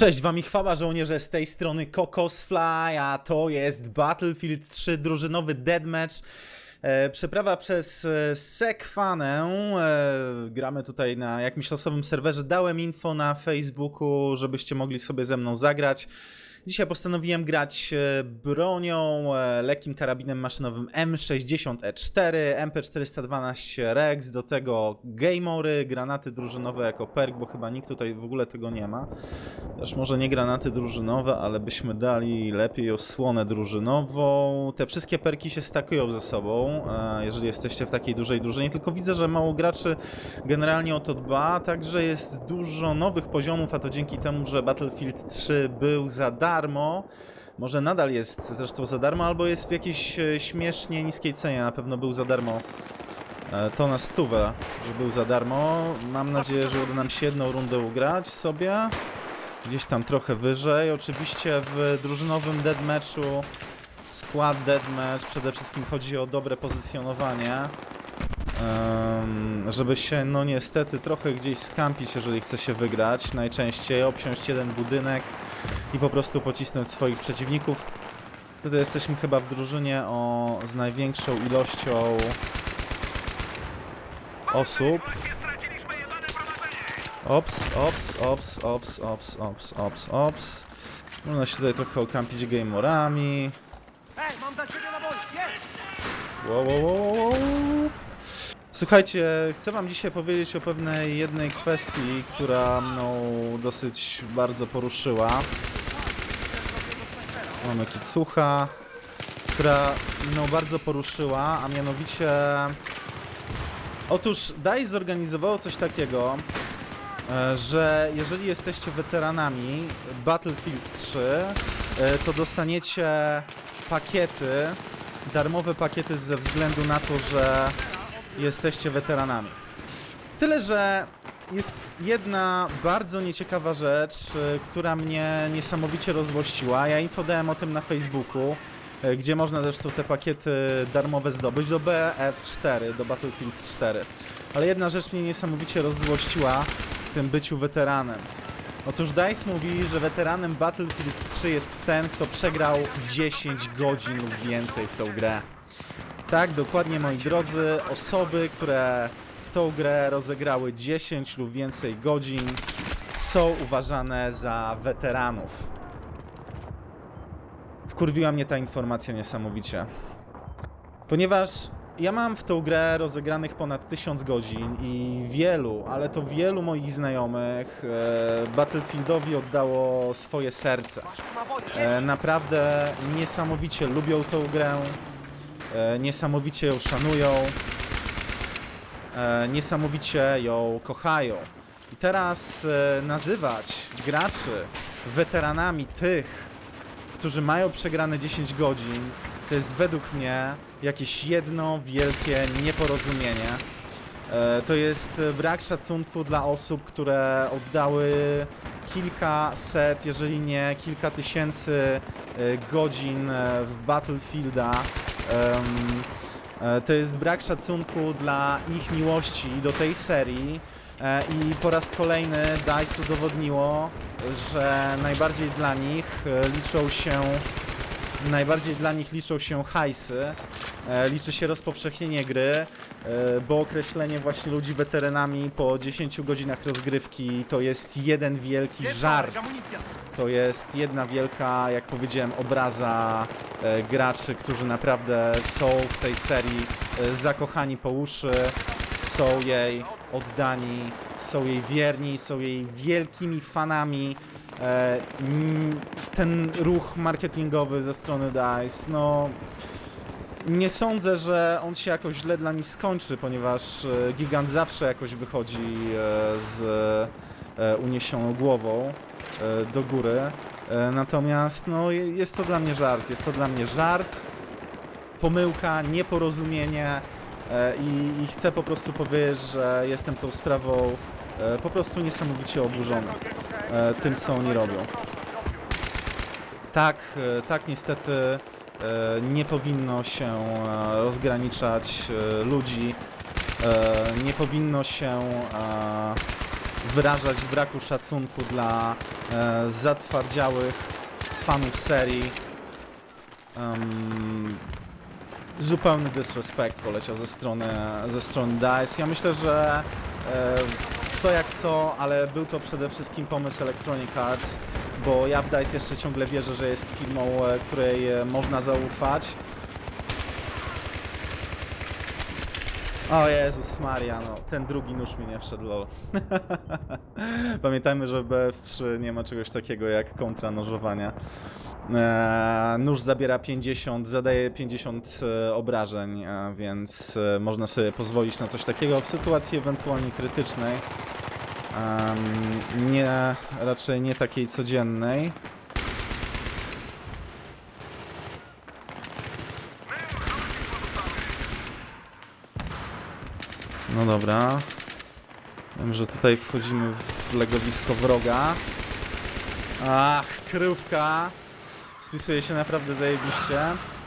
Cześć wam i chwała żołnierze z tej strony Kokosfly, a to jest Battlefield 3 drużynowy deathmatch. E, przeprawa przez e, Sekwanę. E, gramy tutaj na jakimś losowym serwerze. Dałem info na Facebooku, żebyście mogli sobie ze mną zagrać. Dzisiaj postanowiłem grać e, bronią, e, lekkim karabinem maszynowym M60E4, MP412 Rex, do tego Gameory, granaty drużynowe jako perk, bo chyba nikt tutaj w ogóle tego nie ma. Też może nie granaty drużynowe, ale byśmy dali lepiej osłonę drużynową. Te wszystkie perki się stakują ze sobą, e, jeżeli jesteście w takiej dużej drużynie, tylko widzę, że mało graczy generalnie o to dba, także jest dużo nowych poziomów, a to dzięki temu, że Battlefield 3 był za darmo. Może nadal jest zresztą za darmo, albo jest w jakiejś e, śmiesznie niskiej cenie, na pewno był za darmo. E, To na stówę, że był za darmo. Mam nadzieję, że uda nam się jedną rundę ugrać sobie. Gdzieś tam trochę wyżej. Oczywiście w drużynowym deathmatchu, skład deathmatch, przede wszystkim chodzi o dobre pozycjonowanie. Em, żeby się, no niestety, trochę gdzieś skampić, jeżeli chce się wygrać. Najczęściej obsiąść jeden budynek i po prostu pocisnąć swoich przeciwników. Wtedy jesteśmy chyba w drużynie o, z największą ilością osób. Ops, ops, ops, ops, ops, ops, ops, ops. Można się tutaj trochę okampić gamerami. Wow, wow, wow, wow. Słuchajcie, chcę wam dzisiaj powiedzieć o pewnej jednej kwestii, która mną dosyć bardzo poruszyła. Mamy kicucha, która mną bardzo poruszyła, a mianowicie... Otóż DICE zorganizowało coś takiego, e, że jeżeli jesteście weteranami Battlefield 3, e, to dostaniecie pakiety, darmowe pakiety ze względu na to, że jesteście weteranami. Tyle, że jest jedna bardzo nieciekawa rzecz, y, która mnie niesamowicie rozłościła. Ja info dałem o tym na Facebooku, y, gdzie można zresztą te pakiety darmowe zdobyć do BF4, do Battlefield 4. Ale jedna rzecz mnie niesamowicie rozzłościła w tym byciu weteranem. Otóż DICE mówi, że weteranem Battlefield 3 jest ten, kto przegrał 10 godzin lub więcej w tą grę. Tak, dokładnie moi drodzy, osoby, które w tą grę rozegrały 10 lub więcej godzin są uważane za weteranów. Wkurwiła mnie ta informacja niesamowicie. Ponieważ ja mam w tą grę rozegranych ponad 1000 godzin i wielu, ale to wielu moich znajomych e, Battlefieldowi oddało swoje serce. E, naprawdę niesamowicie lubią tą grę, niesamowicie ją szanują, e, niesamowicie ją kochają. I teraz e, nazywać graczy weteranami tych, którzy mają przegrane 10 godzin, to jest według mnie jakieś jedno wielkie nieporozumienie. E, To jest e, brak szacunku dla osób, które oddały kilkaset, jeżeli nie kilka tysięcy e, godzin e, w Battlefielda. E, To jest brak szacunku dla ich miłości do tej serii. E, I po raz kolejny DICE udowodniło, że najbardziej dla nich e, liczą się najbardziej dla nich liczą się hajsy, e, liczy się rozpowszechnienie gry, e, bo określenie właśnie ludzi weteranami po 10 godzinach rozgrywki to jest jeden wielki żart. To jest jedna wielka, jak powiedziałem, obraza e, graczy, którzy naprawdę są w tej serii e, zakochani po uszy, są jej oddani, są jej wierni, są jej wielkimi fanami. E, mm, ten ruch marketingowy ze strony DICE, no nie sądzę, że on się jakoś źle dla nich skończy, ponieważ e, Gigant zawsze jakoś wychodzi e, z uniesioną głową do góry. Natomiast no, je- jest to dla mnie żart. Jest to dla mnie żart, pomyłka, nieporozumienie i, i chcę po prostu powiedzieć, że jestem tą sprawą po prostu niesamowicie oburzony e, tym, co oni robią. Tak, e, tak niestety e, nie powinno się rozgraniczać ludzi, nie powinno się wyrażać braku szacunku dla zatwardziałych fanów serii. Zupełny disrespect poleciał ze strony, ze strony DICE. Ja myślę, że co jak co, ale był to przede wszystkim pomysł Electronic Arts, bo ja w DICE jeszcze ciągle wierzę, że jest firmą, e, której e, można zaufać. O Jezus Maria, no ten drugi nóż mi nie wszedł, lol. Pamiętajmy, że w BF3 nie ma czegoś takiego jak kontranożowanie. Eee, nóż zabiera 50, zadaje 50 e, obrażeń, e, więc e, można sobie pozwolić na coś takiego w sytuacji ewentualnie krytycznej. Nie, raczej nie takiej codziennej. No dobra. Wiem, że tutaj wchodzimy w legowisko wroga. Ach, krówka. Spisuje się naprawdę zajebiście.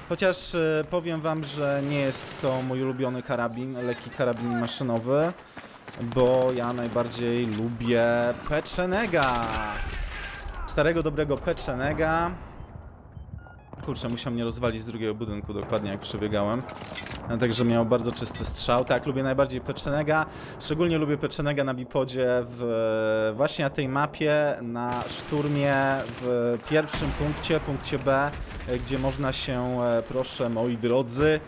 Chociaż e, powiem wam, że nie jest to mój ulubiony karabin, lekki karabin maszynowy, bo ja najbardziej lubię Peczenega. Starego, dobrego Peczenega. Kurczę, musiał mnie rozwalić z drugiego budynku, dokładnie jak przebiegałem. A Także miał bardzo czysty strzał. Tak, lubię najbardziej Peczenega. Szczególnie lubię Peczenega na bipodzie w, właśnie na tej mapie, na szturmie w pierwszym punkcie, punkcie B, gdzie można się, e, proszę moi drodzy,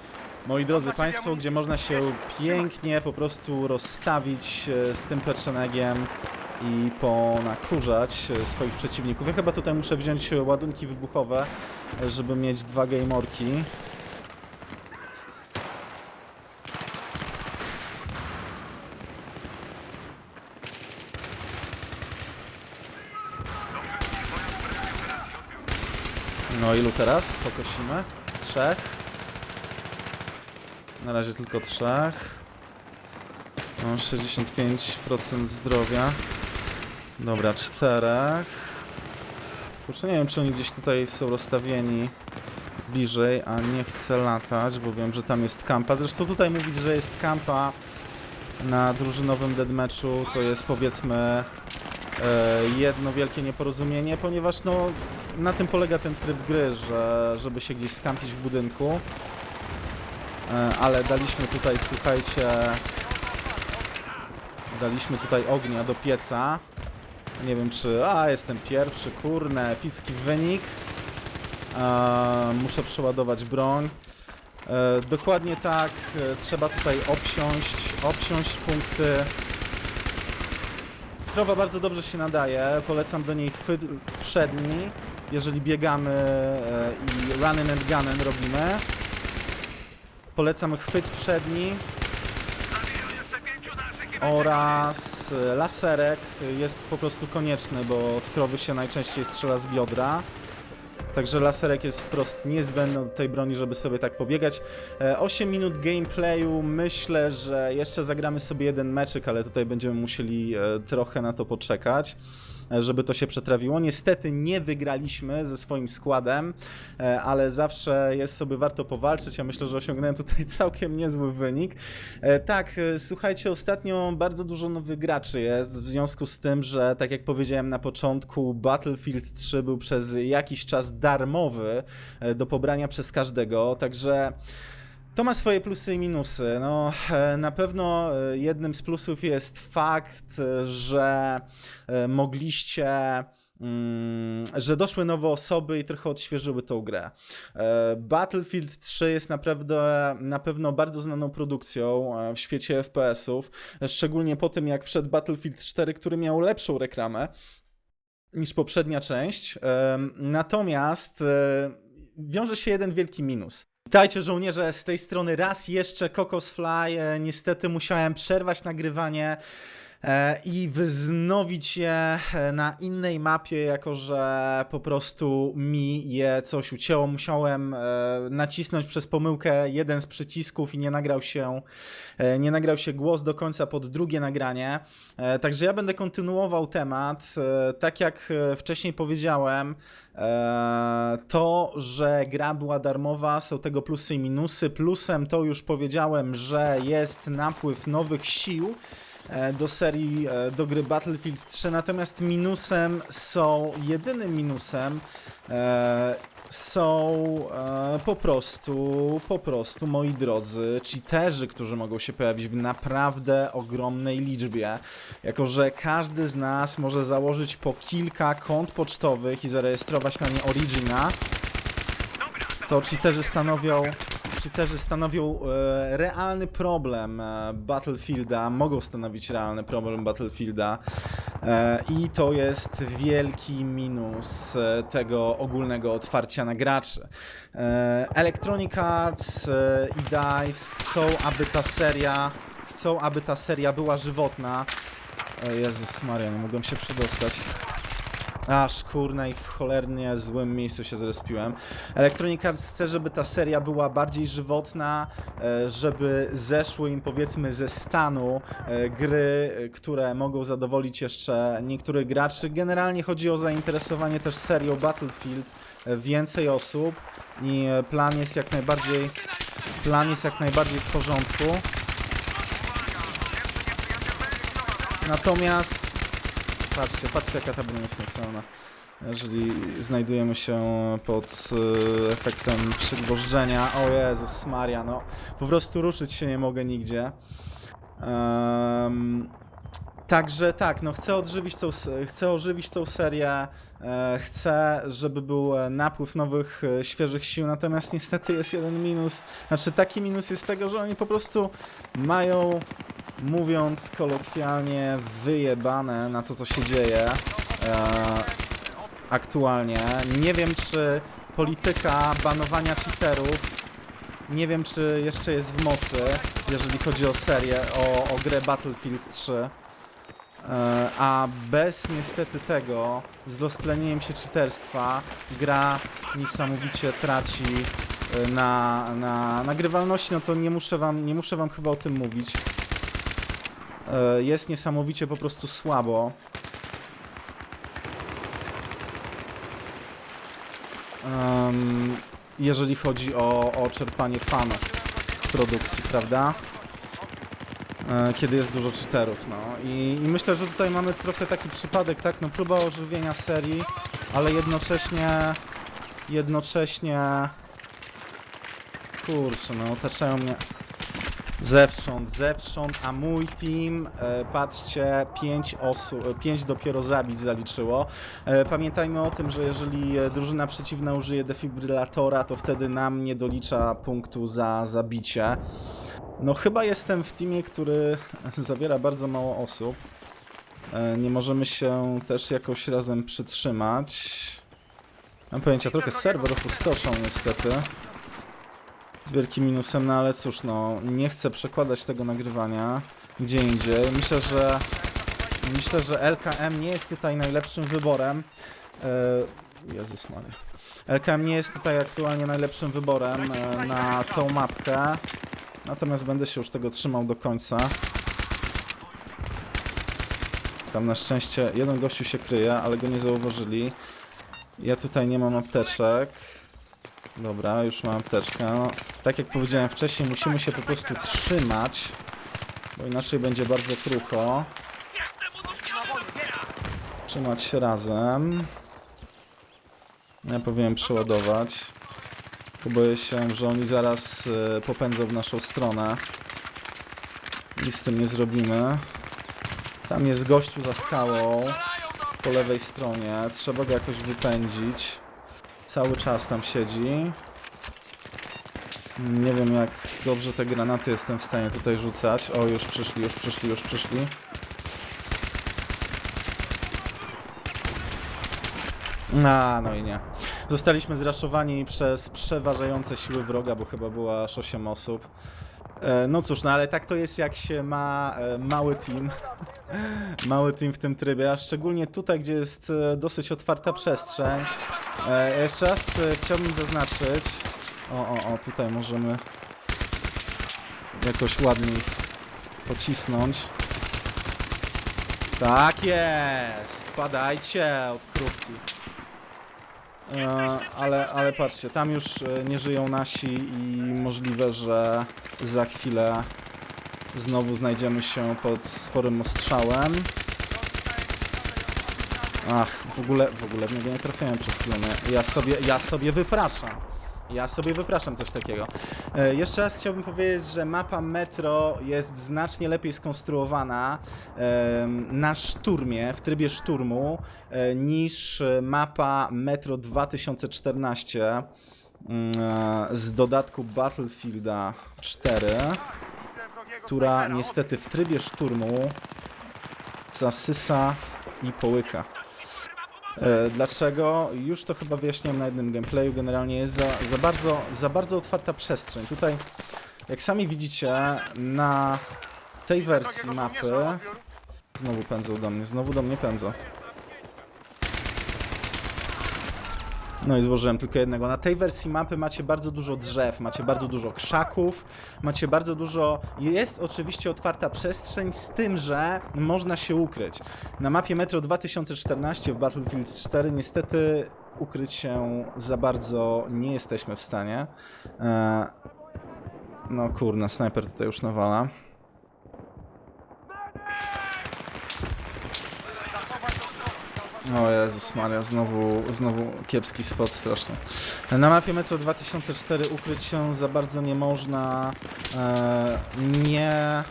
moi drodzy Państwo, gdzie można się pięknie po prostu rozstawić e, z tym Peczenegiem i ponakurzać e, swoich przeciwników. Ja chyba tutaj muszę wziąć ładunki wybuchowe, żeby mieć dwa gameorki. No ilu teraz? Pokosimy. Trzech. Na razie tylko trzech. Mam 65% zdrowia. Dobra, czterech. Kurczę, nie wiem, czy oni gdzieś tutaj są rozstawieni bliżej, a nie chcę latać, bo wiem, że tam jest kampa. Zresztą tutaj mówić, że jest kampa na drużynowym deadmatchu, to jest powiedzmy e, jedno wielkie nieporozumienie, ponieważ no na tym polega ten tryb gry, że żeby się gdzieś skampić w budynku. E, ale daliśmy tutaj, słuchajcie, daliśmy tutaj ognia do pieca. Nie wiem czy... A, jestem pierwszy, kurne, epicki wynik. E, muszę przeładować broń. E, dokładnie tak, e, trzeba tutaj obsiąść, obsiąść punkty. Krowa bardzo dobrze się nadaje, polecam do niej chwyt przedni, jeżeli biegamy e, i running and gunning robimy. Polecam chwyt przedni oraz e, laserek jest po prostu konieczny, bo z krowy się najczęściej strzela z biodra. Także laserek jest wprost niezbędny do tej broni, żeby sobie tak pobiegać. E, 8 minut gameplayu, myślę, że jeszcze zagramy sobie jeden meczyk, ale tutaj będziemy musieli e, trochę na to poczekać e, żeby to się przetrawiło. Niestety nie wygraliśmy ze swoim składem, e, ale zawsze jest sobie warto powalczyć. Ja myślę, że osiągnąłem tutaj całkiem niezły wynik. E, Tak, e, słuchajcie, ostatnio bardzo dużo nowych graczy jest, w związku z tym, że tak jak powiedziałem na początku, Battlefield 3 był przez jakiś czas darmowy e, do pobrania przez każdego, także to ma swoje plusy i minusy. No, e, na pewno e, jednym z plusów jest fakt, e, że mogliście. mm, Że doszły nowe osoby i trochę odświeżyły tą grę. Battlefield 3 jest naprawdę na pewno bardzo znaną produkcją w świecie FPS-ów, szczególnie po tym jak wszedł Battlefield 4, który miał lepszą reklamę niż poprzednia część. Natomiast wiąże się jeden wielki minus. Witajcie żołnierze, z tej strony raz jeszcze Kokos Fly. E, Niestety musiałem przerwać nagrywanie e, i wznowić je e, na innej mapie, jako że po prostu mi je coś ucięło. Musiałem nacisnąć przez pomyłkę jeden z przycisków i nie nagrał się, nie nagrał się głos do końca pod drugie nagranie. Także ja będę kontynuował temat. Tak jak wcześniej powiedziałem, to, że gra była darmowa, są tego plusy i minusy. Plusem to już powiedziałem, że jest napływ nowych sił. e, do serii, e, do gry Battlefield 3, natomiast minusem są, jedynym minusem są e, po prostu, po prostu, moi drodzy, cheaterzy, którzy mogą się pojawić w naprawdę ogromnej liczbie. Jako, że każdy z nas może założyć po kilka kont pocztowych i zarejestrować na nie Origina, to cheaterzy stanowią, cheaterzy stanowią e, realny problem e, Battlefielda, mogą stanowić realny problem Battlefielda i to jest wielki minus e, tego ogólnego otwarcia na graczy. E, Electronic Arts e, i DICE chcą, aby ta seria, chcą, aby ta seria była żywotna. O Jezus Maria, nie mogłem się przedostać. Aż kurna i w cholernie złym miejscu się zrespiłem. Electronic Arts chce, żeby ta seria była bardziej żywotna, e, żeby zeszły im powiedzmy ze stanu e, gry, e, które mogą zadowolić jeszcze niektórych graczy. Generalnie chodzi o zainteresowanie też serią Battlefield więcej osób i plan jest jak najbardziej plan jest jak najbardziej w porządku. Natomiast Patrzcie, patrzcie jaka ta broń jest niecelna. Jeżeli znajdujemy się pod e, efektem przygwożdżenia, o Jezus Maria, no po prostu ruszyć się nie mogę nigdzie. Em, Także tak, no chcę odżywić tą, chcę ożywić tą serię, e, chcę, żeby był e, napływ nowych, e, świeżych sił, natomiast niestety jest jeden minus, znaczy taki minus jest tego, że oni po prostu mają, mówiąc kolokwialnie, wyjebane na to, co się dzieje aktualnie. Nie wiem, czy polityka banowania cheaterów nie wiem, czy jeszcze jest w mocy, jeżeli chodzi o serię, o, o grę Battlefield 3. E, A bez niestety tego, z rozplenieniem się cheaterstwa, gra niesamowicie traci e, na, na nagrywalności, no to nie muszę wam, nie muszę wam chyba o tym mówić. E, Jest niesamowicie po prostu słabo. Jeżeli chodzi o, o czerpanie fanów z produkcji, prawda? E, Kiedy jest dużo cheaterów, no. I, I myślę, że tutaj mamy trochę taki przypadek, tak? No próba ożywienia serii, ale jednocześnie... Jednocześnie... Kurczę, no otaczają mnie... Zewsząd, zewsząd, a mój team, e, patrzcie, 5 osób, 5 dopiero zabić zaliczyło. E, pamiętajmy o tym, że jeżeli e, drużyna przeciwna użyje defibrylatora, to wtedy nam nie dolicza punktu za zabicie. No chyba jestem w teamie, który zawiera bardzo mało osób. E, nie możemy się też jakoś razem przytrzymać. Mam pojęcia, trochę serwer opustoszą niestety. Z wielkim minusem, no ale cóż, no nie chcę przekładać tego nagrywania gdzie indziej. Myślę, że myślę, że LKM nie jest tutaj najlepszym wyborem. E, Jezus Maria. LKM nie jest tutaj aktualnie najlepszym wyborem e, na tą mapkę. Natomiast będę się już tego trzymał do końca. Tam na szczęście jeden gościu się kryje, ale go nie zauważyli. Ja tutaj nie mam apteczek. Dobra, już mam apteczkę. No, tak jak powiedziałem wcześniej, musimy się po prostu trzymać, bo inaczej będzie bardzo krucho. Trzymać się razem. Ja powinienem przeładować. Boję się, że oni zaraz e, popędzą w naszą stronę. I z tym nie zrobimy. Tam jest gościu za skałą. Po lewej stronie. Trzeba go jakoś wypędzić. Cały czas tam siedzi. Nie wiem jak dobrze te granaty jestem w stanie tutaj rzucać. O, już przyszli, już przyszli, już przyszli. A, no i nie. Zostaliśmy zraszowani przez przeważające siły wroga, bo chyba było aż 8 osób. E, No cóż, no ale tak to jest jak się ma e, mały team. mały team w tym trybie, a szczególnie tutaj, gdzie jest e, dosyć otwarta przestrzeń. Jeszcze raz chciałbym zaznaczyć. O, o, o, tutaj możemy jakoś ładniej pocisnąć. Tak jest! Padajcie od krówki. E, ale, ale patrzcie, tam już e, nie żyją nasi i możliwe, że za chwilę Znowu znajdziemy się pod sporym ostrzałem. Ach, w ogóle, w ogóle w niego nie trafiałem przed chwilą. Ja- Ja sobie, ja sobie wypraszam. Ja sobie wypraszam coś takiego. E, jeszcze raz chciałbym powiedzieć, że mapa Metro jest znacznie lepiej skonstruowana na szturmie, w trybie szturmu, e, niż mapa Metro 2014 mm, e, z dodatku Battlefielda 4 Widzę wrogiego która niestety w trybie szturmu zasysa i połyka. E, dlaczego? Już to chyba wyjaśniłem na jednym gameplayu. Generalnie jest za, za, bardzo, za bardzo otwarta przestrzeń. Tutaj, jak sami widzicie, na tej wersji mapy. Znowu pędzą do mnie, znowu do mnie pędzą. No i złożyłem tylko jednego. Na tej wersji mapy macie bardzo dużo drzew, macie bardzo dużo krzaków, macie bardzo dużo... Jest oczywiście otwarta przestrzeń, z tym, że można się ukryć. Na mapie Metro 2014 w Battlefield 4 niestety ukryć się za bardzo nie jesteśmy w stanie. E... No kurna, snajper tutaj już nawala. O Jezus Maria, znowu, znowu kiepski spot straszny. Na mapie Metro 2004 ukryć się za bardzo nie można. E, nie,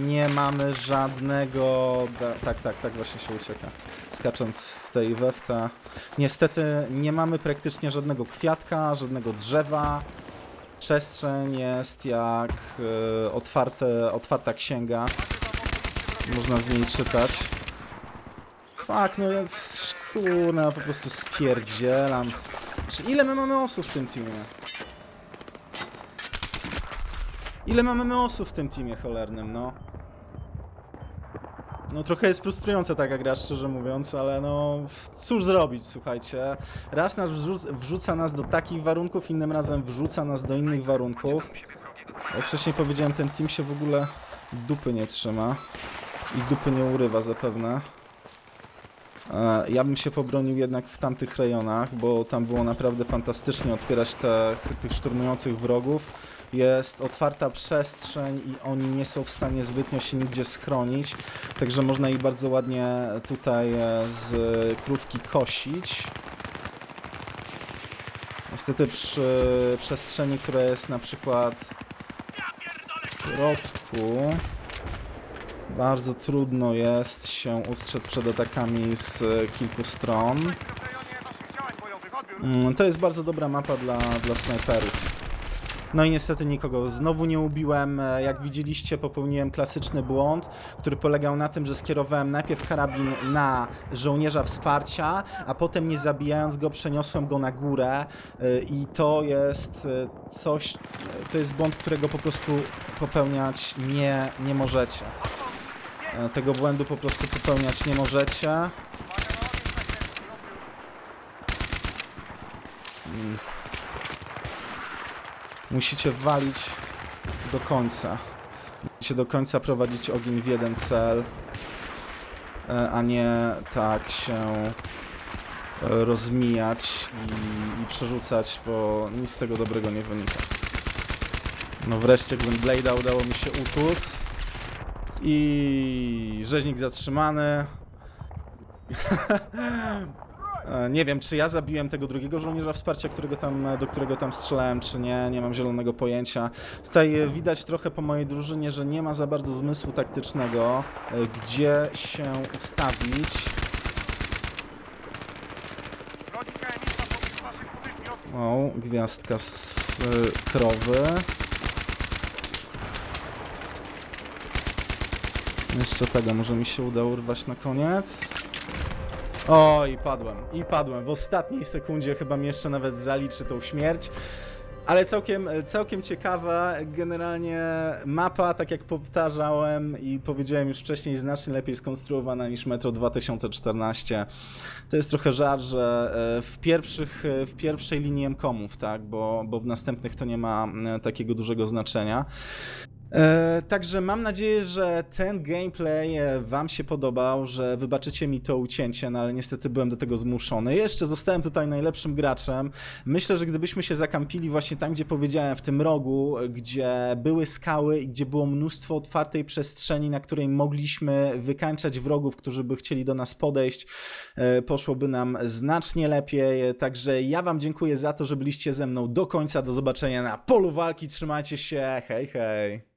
nie mamy żadnego... Tak, tak, tak właśnie się ucieka. Skacząc w tej wewta. Niestety nie mamy praktycznie żadnego kwiatka, żadnego drzewa. Przestrzeń jest jak e, otwarte, otwarta księga. Można z niej czytać. Fuck, no ja kurna, po prostu spierdzielam. Czy ile my mamy osób w tym teamie? Ile mamy osób w tym teamie cholernym, no? No trochę jest frustrująca taka gra, szczerze mówiąc, ale no cóż zrobić, słuchajcie. Raz nas wrzuc wrzuca nas do takich warunków, innym razem wrzuca nas do innych warunków. Jak wcześniej powiedziałem, ten team się w ogóle dupy nie trzyma. I dupy nie urywa zapewne. E, Ja bym się pobronił jednak w tamtych rejonach, bo tam było naprawdę fantastycznie odpierać te, tych szturmujących wrogów. Jest otwarta przestrzeń i oni nie są w stanie zbytnio się nigdzie schronić, także można ich bardzo ładnie tutaj e, z krówki kosić. Niestety przy przestrzeni, która jest na przykład w środku, bardzo trudno jest się ustrzec przed atakami z e, kilku stron. Mm, To jest bardzo dobra mapa dla, dla snajperów. No i niestety nikogo znowu nie ubiłem. E, Jak widzieliście, popełniłem klasyczny błąd, który polegał na tym, że skierowałem najpierw karabin na żołnierza wsparcia, a potem nie zabijając go, przeniosłem go na górę. E, I to jest coś, to jest błąd, którego po prostu popełniać nie, nie możecie. E, Tego błędu po prostu popełniać nie możecie. Odbiór. Musicie walić do końca. Musicie do końca prowadzić ogień w jeden cel, e, a nie tak się e, rozmijać i, i przerzucać, bo nic z tego dobrego nie wynika. No wreszcie Gwynblade'a udało mi się utłuc. I rzeźnik zatrzymany. E, Nie wiem, czy ja zabiłem tego drugiego żołnierza wsparcia, którego tam, do którego tam strzelałem, czy nie, nie mam zielonego pojęcia. Tutaj e, widać trochę po mojej drużynie, że nie ma za bardzo zmysłu taktycznego, e, gdzie się ustawić. O, gwiazdka z y, krowy. Jeszcze tego może mi się uda urwać na koniec. O, i padłem, i padłem. W ostatniej sekundzie chyba mi jeszcze nawet zaliczy tą śmierć. Ale całkiem, całkiem ciekawa, generalnie mapa, tak jak powtarzałem i powiedziałem już wcześniej, znacznie lepiej skonstruowana niż Metro 2014. To jest trochę żart, że e, w, pierwszych, e, w pierwszej linii M-komów, tak, bo, bo w następnych to nie ma e, takiego dużego znaczenia. E, także mam nadzieję, że ten gameplay e, Wam się podobał, że wybaczycie mi to ucięcie, no ale niestety byłem do tego zmuszony. Jeszcze zostałem tutaj najlepszym graczem. Myślę, że gdybyśmy się zakampili właśnie tam, gdzie powiedziałem, w tym rogu, gdzie były skały i gdzie było mnóstwo otwartej przestrzeni, na której mogliśmy wykańczać wrogów, którzy by chcieli do nas podejść, e, poszłoby nam znacznie lepiej. Także ja Wam dziękuję za to, że byliście ze mną do końca. Do zobaczenia na polu walki. Trzymajcie się. Hej, hej.